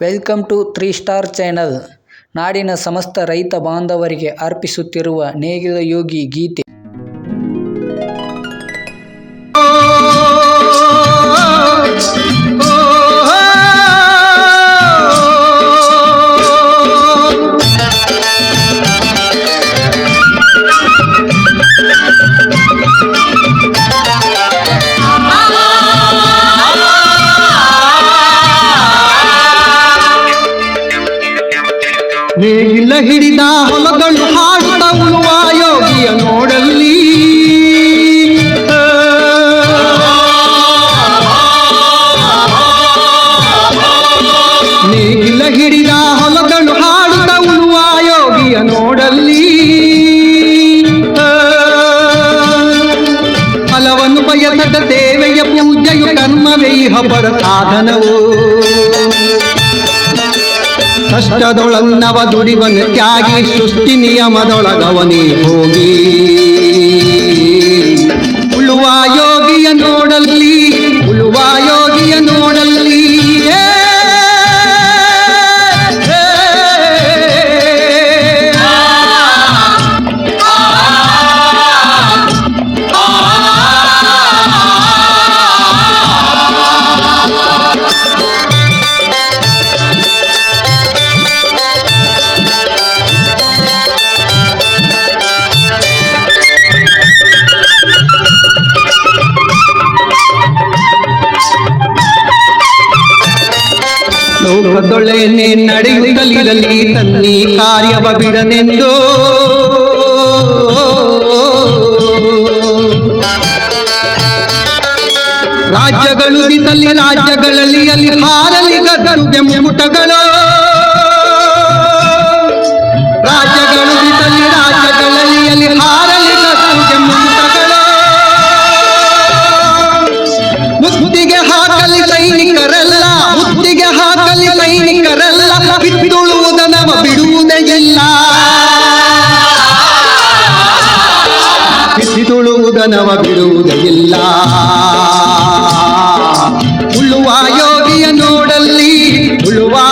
Welcome to three star channel. ನಾಡಿನ ಸಮಸ್ತ ರೈತ ಬಾಂಧವರಿಗೆ ಅರ್ಪಿಸುತ್ತಿರುವ ನೇಗಿಲ ಯೋಗಿ ಗೀತೆ. ನೇಗಿಲ ಹಿಡಿದ ಹೊಲಗಳು ಹಾಡುತ್ತ ಉಳುವ ಯೋಗಿಯ ನೋಡಲ್ಲಿ. ನೇಗಿಲ ಹಿಡಿದ ಹೊಲಗಳು ಹಾಡುತ್ತ ಉಳುವ ಯೋಗಿಯ ನೋಡಲ್ಲಿ. ಫಲವನ್ನು ಬಯಸದ ದೇವೆಯ ಪೂಜೆಯು ಕರ್ಮವೇ ಹಬ್ಬರ ಸಾಧನವು. ಕಷ್ಟದೊಳನ್ನವ ದುಡಿವನು ತ್ಯಾಗಿ ಸೃಷ್ಟಿ ನಿಯಮದೊಳಗವನೇ ಹೋಗಿ ಉಳುವ ಯೋಗಿಯ ಲೋಕದೊಳೆನೆ ನಡೆಯುತ್ತಲಿರಲಿ ತನ್ನಿ ಕಾರ್ಯವ ಬಿಡನೆಂದು. ರಾಜ್ಯಗಳು ರಾಜ್ಯಗಳಲ್ಲಿ ಅಲ್ಲಿ ಹಾರಲಿ ಗದರು ಬೆಂಬುಟಗಳು ಸೈನಿಕರಲ್ಲ ನಮ ಬಿಡುವುದಿಲ್ಲ. ಬಿತ್ತುಳುವುದನವ ಬಿಡುವುದಿಲ್ಲ. ಉಳುವ ಯೋಗಿಯ ನೋಡಲ್ಲಿ ಉಳುವ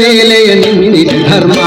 മേലെ നിന്നിൽ ധർമ്മ